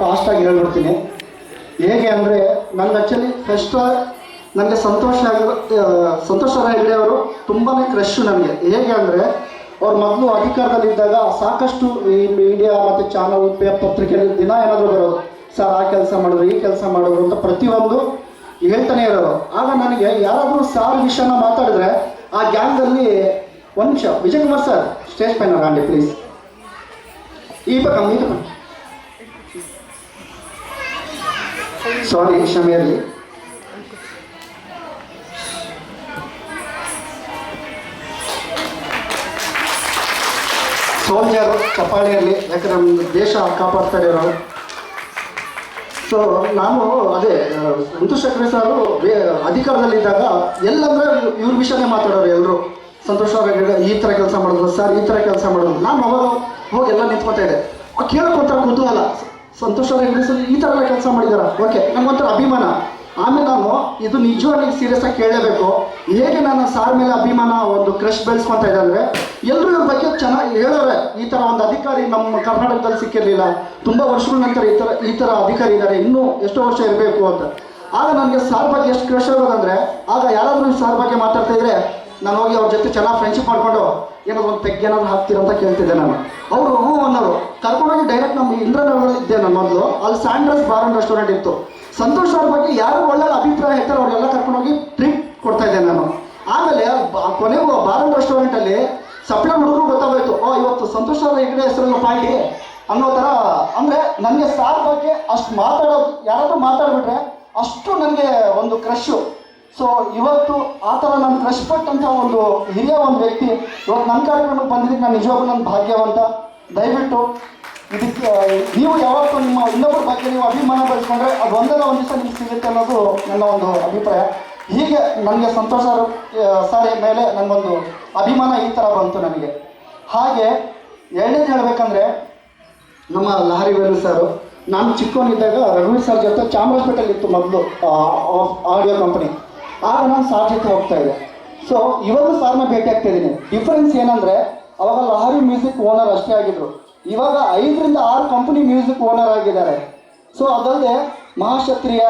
ಫಾಸ್ಟಾಗಿ ಹೇಳ್ಬಿಡ್ತೀನಿ. ಹೇಗೆ ಅಂದರೆ ನನ್ನ ಆ್ಯಕ್ಚುಲಿ ಫಸ್ಟ್ ನನಗೆ ಸಂತೋಷ ಆಗಿರೋ ಸಂತೋಷ ಹೆಗ್ಡೆ ಅವರು ತುಂಬಾ ಕ್ರಶ್ ನನಗೆ ಹೇಗೆ ಅಂದರೆ, ಅವ್ರ ಮೊದಲು ಅಧಿಕಾರದಲ್ಲಿದ್ದಾಗ ಸಾಕಷ್ಟು ಈ ಮೀಡಿಯಾ ಮತ್ತು ಚಾನಲ್ ಪತ್ರಿಕೆಯಲ್ಲಿ ದಿನ ಏನಾದರೂ ಬರೋದು. ಸರ್, ಆ ಕೆಲಸ ಮಾಡಿದ್ರು ಈ ಕೆಲಸ ಮಾಡೋರು ಅಂತ ಪ್ರತಿಯೊಂದು ಹೇಳ್ತಾನೆ ಇರೋರು. ಆಗ ನನಗೆ ಯಾರಾದರೂ ಸಾರ್ ವಿಷಯನ ಮಾತಾಡಿದ್ರೆ ಆ ಗ್ಯಾಂಗಲ್ಲಿ ಒಂದು ನಿಮಿಷ ವಿಜಯ್ ಕುಮಾರ್ ಸರ್, ಸ್ಟೇಜ್ ಪೈನ ಪ್ಲೀಸ್ ಈ ಪಕ್ಕ, ಈ ಸಾರಿ ಕ್ಷಮೆ ಇರಲಿ ಸೋಲ್ಜರ್ ಇರಲಿ ಯಾಕಂದ್ರೆ ನಮ್ಮ ದೇಶ ಕಾಪಾಡ್ತಾ ಇರೋರು? ಸೊ ನಾನು ಅದೇ ಸಂತೋಷ್ ಚಕ್ರೆ ಸಾರು ಅಧಿಕಾರದಲ್ಲಿದ್ದಾಗ ಎಲ್ಲಂದ್ರೆ ಇವ್ರ ವಿಷಯನೇ ಮಾತಾಡೋರು ಎಲ್ಲರೂ ಸಂತೋಷ್ ಅವರ ಈ ಥರ ಕೆಲಸ ಮಾಡಿದ್ರು, ಸರ್, ಈ ಥರ ಕೆಲಸ ಮಾಡೋದು ನಾನು ಅವಾಗ ಹೋಗಿ ಎಲ್ಲ ನಿಂತ್ಕೊತಾ ಇದ್ದೆ. ಕೇಳ್ಕೊಂತಾರ ಕುತೂಹಲ. ಸಂತೋಷ್ ಅವರ ಈ ಥರ ಎಲ್ಲ ಕೆಲಸ ಮಾಡಿದಾರ. ಓಕೆ ನಂಗೊಂಥರ ಅಭಿಮಾನ. ಆಮೇಲೆ ನಾನು ಇದು ನಿಜವಾಗಿ ಸೀರಿಯಸ್ ಆಗಿ ಕೇಳಲೇಬೇಕು. ಹೇಗೆ ನಾನು ಸಾರ್ ಮೇಲೆ ಅಭಿಮಾನ ಒಂದು ಕ್ರಶ್ ಬೆಳೆಸ್ಕೊತಾ ಇದ್ದಾರೆ ಅಂದರೆ ಎಲ್ಲರೂ ಇವ್ರ ಬಗ್ಗೆ ಚೆನ್ನಾಗಿ ಹೇಳೋರೆ. ಈ ಥರ ಒಂದು ಅಧಿಕಾರಿ ನಮ್ಮ ಕರ್ನಾಟಕದಲ್ಲಿ ಸಿಕ್ಕಿರಲಿಲ್ಲ. ತುಂಬ ವರ್ಷಗಳ ನಂತರ ಈ ಥರ ಈ ಥರ ಅಧಿಕಾರಿ ಇದ್ದಾರೆ. ಇನ್ನೂ ಎಷ್ಟೋ ವರ್ಷ ಇರಬೇಕು ಅಂತ. ಆಗ ನನಗೆ ಸಾರ್ ಬಗ್ಗೆ ಎಷ್ಟು ಕ್ರಶ್ ಇರೋದಂದ್ರೆ ಆಗ ಯಾರಾದರೂ ಸಾರ್ ಬಗ್ಗೆ ಮಾತಾಡ್ತಾ ಇದ್ರೆ ನಾನು ಹೋಗಿ ಅವ್ರ ಜೊತೆ ಚೆನ್ನಾಗಿ ಫ್ರೆಂಡ್ಶಿಪ್ ಮಾಡ್ಕೊಂಡು ಏನಾದ್ರು ಒಂದು ತೆಗ್ಗೆ ಏನಾದ್ರು ಹಾಕ್ತೀರಂತ ಕೇಳ್ತಿದ್ದೆ ನಾನು. ಅವರು ಹ್ಞೂ ಅನ್ನೋರು. ಕರ್ಕೊಂಡೋಗಿ ಡೈರೆಕ್ಟ್ ನಮ್ಮ ಇಂದ್ರನಗರಲ್ಲಿ ಇದ್ದೆ ನಾನು ಮೊದಲು ಅಲ್ಲಿ ಸ್ಯಾಂಡ್ರಸ್ ಬಾರ್ ಅಂಡ್ ರೆಸ್ಟೋರೆಂಟ್ ಇತ್ತು. ಸಂತೋಷ್ ಅವ್ರ ಬಗ್ಗೆ ಯಾರು ಒಳ್ಳೆ ಅಭಿಪ್ರಾಯ ಹೇಳ್ತಾರೆ ಅವರೆಲ್ಲ ಕರ್ಕೊಂಡೋಗಿ ಟ್ರಿಪ್ ಕೊಡ್ತಾ ಇದ್ದೆ ನಾನು. ಆಮೇಲೆ ಕೊನೆಗೂ ಬಾರ್ ಅಂಡ್ ರೆಸ್ಟೋರೆಂಟಲ್ಲಿ ಸಪ್ಲೈ ಹುಡುಗರು ಗೊತ್ತಾಗೋಯ್ತು. ಓ, ಇವತ್ತು ಸಂತೋಷ್ ಅವರ ಹೆಗಡೆ ಹೆಸರನ್ನು ಪಾಯಿ ಅನ್ನೋ ಥರ ಅಂದರೆ ನನಗೆ ಸಾರ್ ಬಗ್ಗೆ ಅಷ್ಟು ಮಾತಾಡೋದು ಯಾರಾದರೂ ಮಾತಾಡಿಬಿಟ್ರೆ ಅಷ್ಟು ನನಗೆ ಒಂದು ಕ್ರಶು ಸೊ ಇವತ್ತು ಆ ಥರ ನಾನು ಕ್ರಶ್ ಒಂದು ಹಿರಿಯ ಒಂದು ವ್ಯಕ್ತಿ, ಇವತ್ತು ನನ್ನ ಕಾರ್ಯಕ್ರಮಕ್ಕೆ ಬಂದಿದ್ದಕ್ಕೆ ನಾನು ನಿಜವಾಗ್ಲೂ ನನ್ನ ಭಾಗ್ಯವಂತ. ದಯವಿಟ್ಟು ಇದಕ್ಕೆ ನೀವು ಯಾವತ್ತೂ ನಿಮ್ಮ ಇನ್ನೊಬ್ಬರ ಬಗ್ಗೆ ನೀವು ಅಭಿಮಾನ ಬೆಳೆಸ್ಕೊಂಡ್ರೆ ಅದು ಒಂದಲ್ಲ ಒಂದು ದಿವಸ ನಿಮ್ಗೆ ಸಿಗುತ್ತೆ ಅನ್ನೋದು ನನ್ನ ಒಂದು ಅಭಿಪ್ರಾಯ. ಹೀಗೆ ನನಗೆ ಸಂತೋಷ ಸಾರಿ ಮೇಲೆ ನನಗೊಂದು ಅಭಿಮಾನ ಈ ಥರ ಬಂತು ನನಗೆ. ಹಾಗೆ ಎರಡನೇದು ಹೇಳಬೇಕಂದ್ರೆ, ನಮ್ಮ ಲಹರಿ ವೇಲು ಸರು, ನಾನು ಚಿಕ್ಕವನಿದ್ದಾಗ ರಘುವೀರ್ ಸರ್ ಜೊತೆ ಚಾಮರಾಜಪೇಟೆಯಲ್ಲಿ ಇತ್ತು ಮೊದಲು ಆಡಿಯೋ ಕಂಪನಿ ಆಗ ನಾನು ಸಾರ್ ಹೋಗ್ತಾ ಇದ್ದೆ. ಸೊ ಇವಾಗ ಸಾರ್ನ ಭೇಟಿ ಆಗ್ತಾ ಇದ್ದೀನಿ. ಡಿಫ್ರೆನ್ಸ್ ಏನಂದರೆ, ಅವಾಗ ಲಹರಿ ಮ್ಯೂಸಿಕ್ ಓನರ್ ಅಷ್ಟೇ ಆಗಿದ್ರು. ಇವಾಗ ಐದರಿಂದ ಆರು ಕಂಪನಿ ಮ್ಯೂಸಿಕ್ ಓನರ್ ಆಗಿದ್ದಾರೆ. ಸೊ ಅದಲ್ಲದೆ ಮಹಾಕ್ಷತ್ರಿಯ,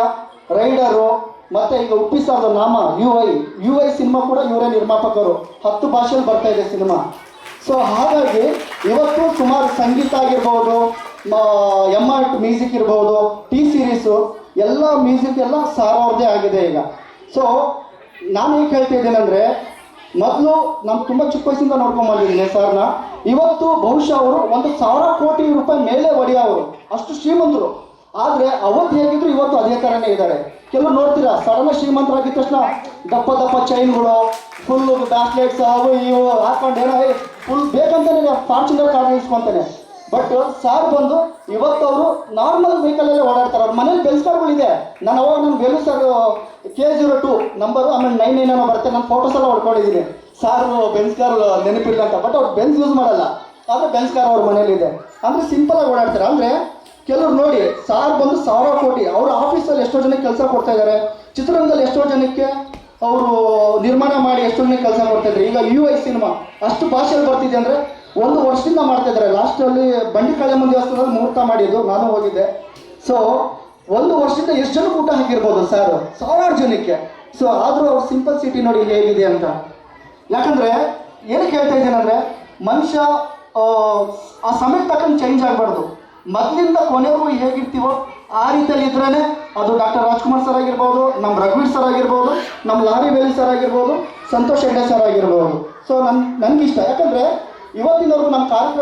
ರೈಡರು, ಮತ್ತೆ ಈಗ ಉಪ್ಪಿ ಸಾರ್ದ ನಾಮ U I U I cinema ಕೂಡ ಇವರೇ ನಿರ್ಮಾಪಕರು. ಹತ್ತು ಭಾಷೆಯಲ್ಲಿ ಬರ್ತಾ ಇದೆ ಸಿನಿಮಾ ಸೊ ಹಾಗಾಗಿ ಇವತ್ತು ಸುಮಾರು ಸಂಗೀತ ಆಗಿರ್ಬೋದು ಎಂ ಆರ್ ಮ್ಯೂಸಿಕ್ ಇರ್ಬೋದು ಟಿ ಸಿರೀಸು ಎಲ್ಲ ಮ್ಯೂಸಿಕ್ ಎಲ್ಲ ಸಾರ್ ಆಗಿದೆ ಈಗ. ಸೊ ನಾನು ಏನು ಹೇಳ್ತಾ ಇದ್ದೇನೆಂದರೆ ಮೊದಲು ನಾನು ತುಂಬ ಚಿಕ್ಕ ವಯಸ್ಸಿಂದ ನೋಡ್ಕೊಂಡ್ ಬಂದಿದ್ದೀನಿ ಸರ್ನ. ಇವತ್ತು ಬಹುಶಃ ಅವರು ಒಂದು ಸಾವಿರ ಕೋಟಿ ರೂಪಾಯಿ ಮೇಲೆ ಒಡೆಯವರು. ಅಷ್ಟು ಶ್ರೀಮಂತರು. ಆದರೆ ಅವತ್ತು ಹೇಗಿದ್ರು ಇವತ್ತು ಅದೇ ಥರನೇ ಇದ್ದಾರೆ. ಕೆಲವು ನೋಡ್ತೀರಾ, ಸಡನ್ ಶ್ರೀಮಂತರಾಗಿದ್ದ ತಕ್ಷಣ ದಪ್ಪ ದಪ್ಪ ಚೈನ್ಗಳು ಫುಲ್ ಬ್ಯಾಸ್ಲೆಟ್ಸ್ ಅವು ಇವು ಹಾಕೊಂಡು ಏನೋ ಫುಲ್ ಬೇಕಂತಾನೆ ಫಾರ್ಚುನರ್ ಕಾರ್ ಇಸ್ಕೊಂತಾನೆ. ಬಟ್ ಸಾರ್ ಬಂದು ಇವತ್ತು ಅವರು ನಾರ್ಮಲ್ ವೆಹಿಕಲಲ್ಲೇ ಓಡಾಡ್ತಾರೆ. ಅವ್ರ ಮನೇಲಿ ಬೆಲ್ಸ್ ಕಾರ್ಗಳಿದೆ ನಾನು ಅವಾಗ ನಾನು Velu sir K zero two number ಆಮೇಲೆ ನೈನ್ ಏನೋ ಬರುತ್ತೆ, ನಾನು ಫೋಟೋಸ್ ಎಲ್ಲ ಹೊಡ್ಕೊಂಡಿದ್ದೀನಿ. ಸಾರ್ ಬೆನ್ಸ್ ಕಾರ್ ನೆನಪಿಲ್ಲ ಅಂತ ಬಟ್ ಅವ್ರು ಬೆನ್ಸ್ ಯೂಸ್ ಮಾಡಲ್ಲ. ಆದರೆ ಬೆನ್ಸ್ ಕಾರ್ ಅವ್ರ ಮನೇಲಿದೆ ಅಂದರೆ ಸಿಂಪಲ್ ಆಗಿ ಓಡಾಡ್ತಾರೆ. ಅಂದರೆ ಕೆಲವ್ರು ನೋಡಿ, ಸಾರ್ ಬಂದು ಸಾವಿರ ಕೋಟಿ, ಅವ್ರ ಆಫೀಸಲ್ಲಿ ಎಷ್ಟೋ ಜನಕ್ಕೆ ಕೆಲಸ ಕೊಡ್ತಾ ಇದ್ದಾರೆ ಚಿತ್ರರಂಗದಲ್ಲಿ ಎಷ್ಟೋ ಜನಕ್ಕೆ ಅವರು ನಿರ್ಮಾಣ ಮಾಡಿ ಎಷ್ಟೋ ಜನಕ್ಕೆ ಕೆಲಸ ಕೊಡ್ತಾ ಇದ್ದಾರೆ ಈಗ ಯು ಐ ಸಿನಿಮಾ ಅಷ್ಟು ಭಾಷೆಯಲ್ಲಿ ಬರ್ತಿದೆ ಅಂದರೆ ಒಂದು ವರ್ಷದಿಂದ ಮಾಡ್ತಾ ಇದ್ದಾರೆ ಲಾಸ್ಟಲ್ಲಿ ಬಂಡಿ ಕಳೆಮಂದಿ ದೇವಸ್ಥಾನದಲ್ಲಿ ಮುಹೂರ್ತ ಮಾಡಿದ್ದು, ನಾನು ಹೋಗಿದ್ದೆ. ಸೊ ಒಂದು ವರ್ಷದಿಂದ ಎಷ್ಟು ಜನ ಊಟ ಹಾಕಿರ್ಬೋದು ಸರ್? ಸಾವಿರಾರು ಜನಕ್ಕೆ. ಸೊ ಆದರೂ ಅವ್ರ ಸಿಂಪಲ್ ಸಿಟಿ ನೋಡಿ ಹೇಗಿದೆ ಅಂತ. ಯಾಕಂದರೆ ಏನಕ್ಕೆ ಹೇಳ್ತಾ ಇದ್ದೇನೆಂದರೆ ಮನುಷ್ಯ ಆ, ಸಮಯಕ್ಕೆ ತಕ್ಕಂಗೆ ಚೇಂಜ್ ಆಗಬಾರ್ದು. ಮೊದಲಿಂದ ಕೊನೆವರೆಗೂ ಹೇಗಿರ್ತೀವೋ ಆ ರೀತಿಯಲ್ಲಿ ಇದ್ರೇ ಅದು ಡಾಕ್ಟರ್ ರಾಜ್ಕುಮಾರ್ ಸರ್ ಆಗಿರ್ಬೋದು ನಮ್ಮ ರಘುವೀರ್ ಸರ್ ಆಗಿರ್ಬೋದು ನಮ್ಮ ಲಾರಿ ಬೇಲಿ ಸರ್ ಆಗಿರ್ಬೋದು ಸಂತೋಷ್ ಹೆಗ್ಡೆ ಸರ್ ಆಗಿರ್ಬೋದು. ಸೊ ನನ್ ನನಗಿಷ್ಟ. ಯಾಕಂದರೆ ಇವತ್ತಿನವರೆಗೂ ನಮ್ಮ ಕಾರ್ಯಕ್ರಮ